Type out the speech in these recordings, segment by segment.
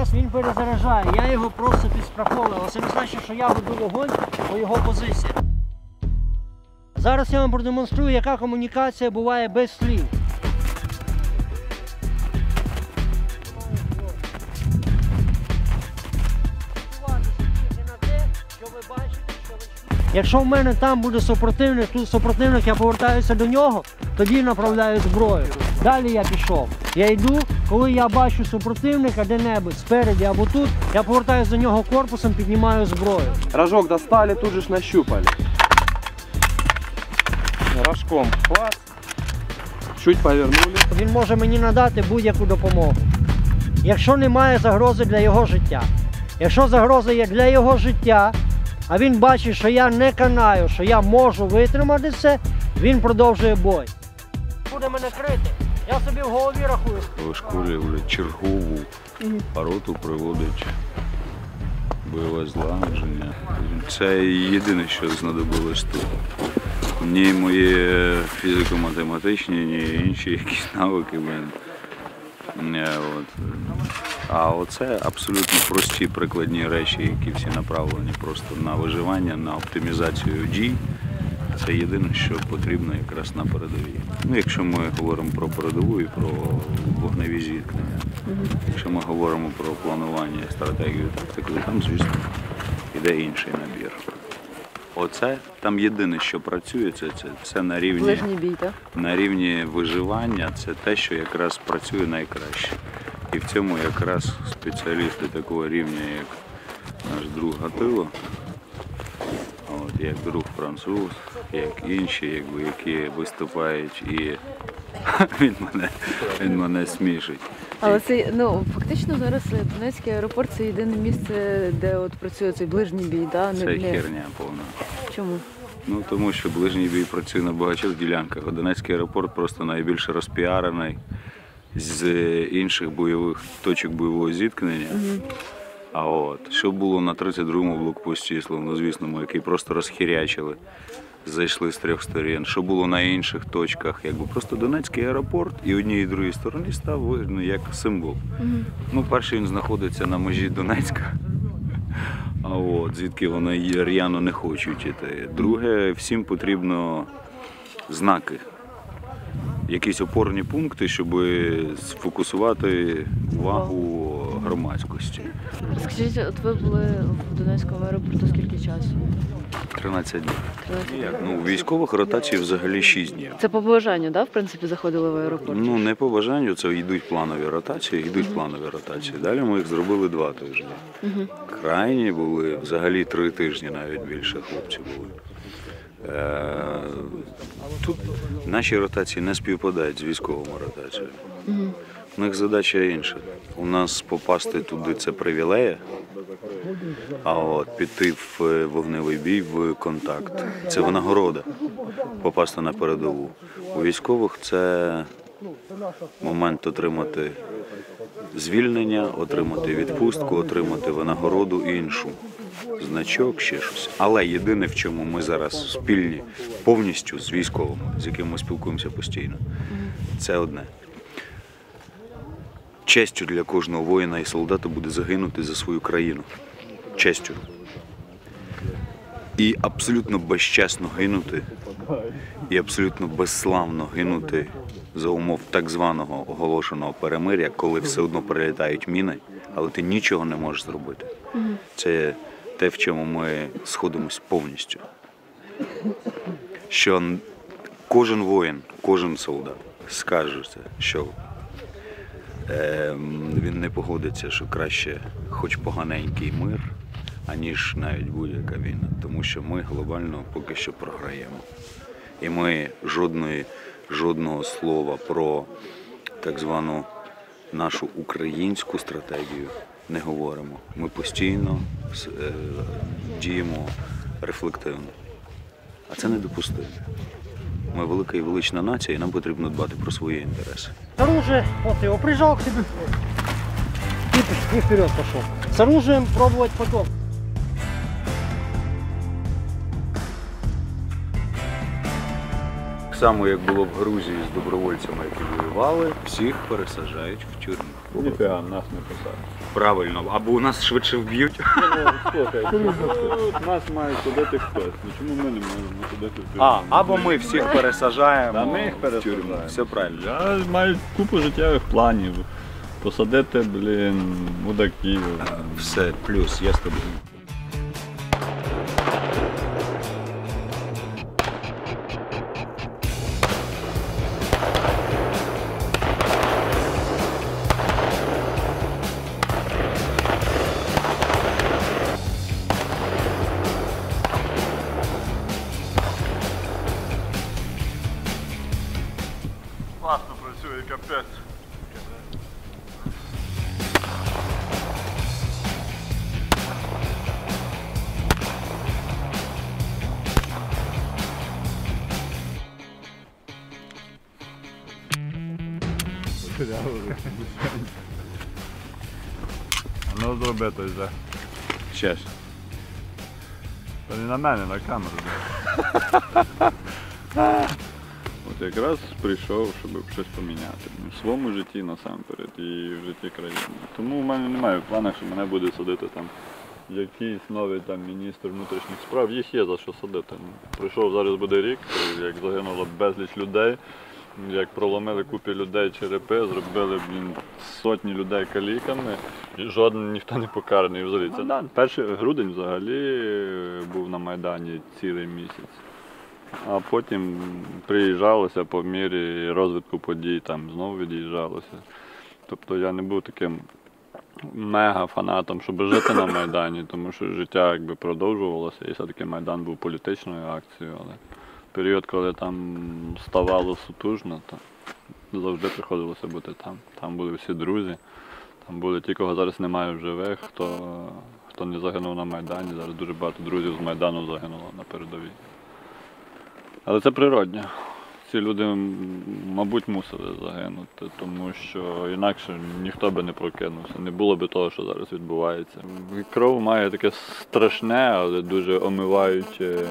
раз він перезаряджає. Я його просто підстраховую. Це не значить, що я веду вогонь по його позиції. Зараз я вам продемонструю, яка комунікація буває без слів. Якщо в мене там буде супротивник, тут супротивник, я повертаюся до нього, тоді направляю зброю. Далі я пішов. Я йду, коли я бачу супротивника де-небудь спереді або тут, я повертаюся до нього корпусом, піднімаю зброю. Рожок достали, тут же ж нащупали. Рожком класс. Чуть повернули. Він може мені надати будь-яку допомогу. Якщо немає загрози для його життя. Якщо загроза є для його життя, а він бачить, що я не канаю, що я можу витримати це, він продовжує бой. Буде мене крити. Я собі в голові рахую. вишколює чергову роту проводить бойове злагодження. Це єдине, що знадобилось тут. Ні мої фізико-математичні, ні інші якісь навики. Не, от. А оце абсолютно прості прикладні речі, які всі направлені просто на виживання, на оптимізацію дій. Це єдине, що потрібно якраз на передовій. Ну, якщо ми говоримо про передову і про вогневі зіткнення, якщо ми говоримо про планування, стратегію, тактику, там, звісно, йде інший набір. Оце там єдине, що працює, це, це, це на рівні бій, так? на рівні виживання це те, що якраз працює найкраще. І в цьому якраз спеціалісти такого рівня, як наш друг Гатило, як друг француз, як інші, якби, які виступають і він мене, він мене смішить. Але це ну фактично зараз Донецький аеропорт це єдине місце, де от працює цей ближній бій, да? Це херня повна. Чому? Ну тому що ближній бій працює на багатьох ділянках. Донецький аеропорт просто найбільше розпіарений з інших бойових точок бойового зіткнення. А от що було на 32-му блокпості, словно звісному, який просто розхірячили, зайшли з трьох сторін. Що було на інших точках, якби просто Донецький аеропорт і одній і другій стороні став видно як символ. Ну, перший він знаходиться на межі Донецька. А от звідки вони р'яно не хочуть іти. Друге, всім потрібно знаки, якісь опорні пункти, щоб сфокусувати увагу громадськості. Скажіть, от ви були в Донецькому аеропорту скільки часу? 13 днів. 13 днів. Ну, у військових ротацій взагалі 6 днів. Це по бажанню, да, в принципі, заходили в аеропорт? Ну, не по бажанню, це йдуть планові ротації, йдуть планові ротації. Далі ми їх зробили два тижні. Крайні були взагалі три тижні, навіть більше хлопці були. Е, Тут наші ротації не співпадають з військовими ротаціями. У них задача інша. У нас попасти туди це привілея, а от піти в е, вогневий бій в контакт. Це винагорода попасти на передову. У військових це момент отримати звільнення, отримати відпустку, отримати винагороду іншу. Значок, ще щось. Але єдине, в чому ми зараз спільні повністю з військовими, з якими ми спілкуємося постійно, це одне. Честю для кожного воїна і солдата буде загинути за свою країну. Честю. І абсолютно безчесно гинути, і абсолютно безславно гинути за умов так званого оголошеного перемиря, коли все одно прилітають міни, але ти нічого не можеш зробити. Це те, в чому ми сходимось повністю. Що кожен воїн, кожен солдат скаже, що він не погодиться, що краще хоч поганенький мир, аніж навіть будь-яка війна. Тому що ми глобально поки що програємо. І ми жодної, жодного слова про так звану нашу українську стратегію не говоримо. Ми постійно е, діємо рефлективно. А це недопустимо. Ми велика і велична нація, і нам потрібно дбати про свої інтереси. З оружием, от його прижав к себе. і, вперед пішов. З оружием пробувати потом. Само, як було в Грузії з добровольцями, які воювали, всіх пересаджають в тюрму. Ніфіга, нас не посадять. Правильно, або у нас швидше вб'ють. Ну, слухай, нас має судити хтось? Ну чому ми не можемо судити в тюрму? А, або ми всіх пересаджаємо Та ми їх в тюрму. пересаджаємо. Все правильно. Я маю купу життєвих планів. Посадити, блін, мудаків. Все, плюс, я з тобою. Ну зроби той вже. Щас. Та не на мене, на камеру. От якраз прийшов, щоб щось поміняти. В своєму житті насамперед і в житті країни. Тому в мене немає в планах, що мене буде садити там якийсь новий там міністр внутрішніх справ. Їх є за що садити. Прийшов зараз буде рік, як загинуло безліч людей, як проломили купі людей черепи, зробили блін, сотні людей каліками, і жоден ніхто не покараний взагалі. Це да, перший грудень взагалі е, був на Майдані цілий місяць. А потім приїжджалося по мірі розвитку подій, там знову від'їжджалося. Тобто я не був таким мега фанатом, щоб жити на Майдані, тому що життя якби продовжувалося, і все-таки Майдан був політичною акцією, але період, коли там ставало сутужно, то завжди приходилося бути там. Там були всі друзі, там були ті, кого зараз немає в живих, хто, хто не загинув на Майдані. Зараз дуже багато друзів з Майдану загинуло на передовій. Але це природньо. Ці люди, мабуть, мусили загинути, тому що інакше ніхто би не прокинувся. Не було би того, що зараз відбувається. Кров має таке страшне, але дуже омиваюче,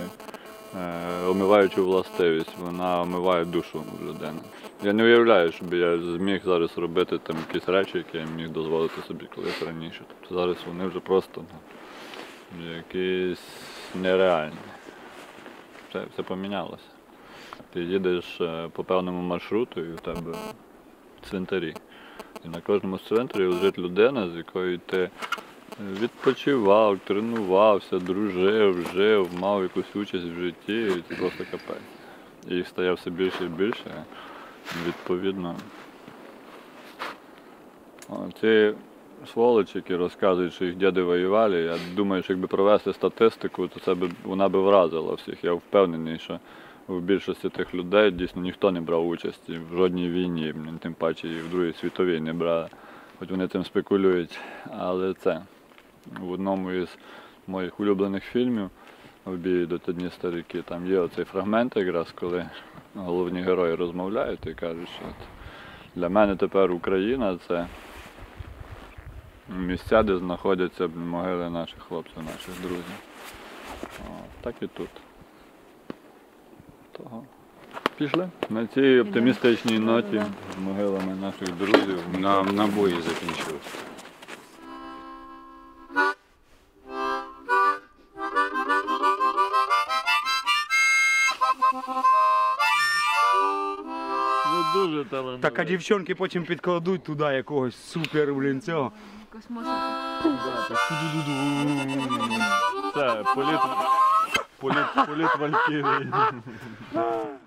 омиваючу властивість. Вона омиває душу людини. Я не уявляю, щоб я зміг зараз робити там якісь речі, які я міг дозволити собі колись раніше. Тобто зараз вони вже просто ну, якісь нереальні. Все, все помінялося. Ти їдеш е, по певному маршруту і в тебе цвинтарі. І на кожному з цвинтарів лежить людина, з якою ти е, відпочивав, тренувався, дружив, жив, мав якусь участь в житті, це просто капець. І стає все більше і більше. Відповідно. Ці сволочі, які розказують, що їх діди воювали, я думаю, що якби провести статистику, то це би вона би вразила всіх. Я впевнений, що в більшості тих людей дійсно ніхто не брав участі в жодній війні, тим паче і в Другій світовій не брали. Хоч вони цим спекулюють. Але це в одному із моїх улюблених фільмів «Обіють до дні старики, там є оцей фрагмент, якраз коли головні герої розмовляють і кажуть, що от для мене тепер Україна це місця, де знаходяться могили наших хлопців, наших друзів. О, так і тут. Того. Пішли. На цій оптимістичній ноті з могилами наших друзів. На, набої закінчились. Талановито. Так, а дівчонки потім підкладуть туди якогось супер, блін, цього. Це політ, політ, політ Валькірії.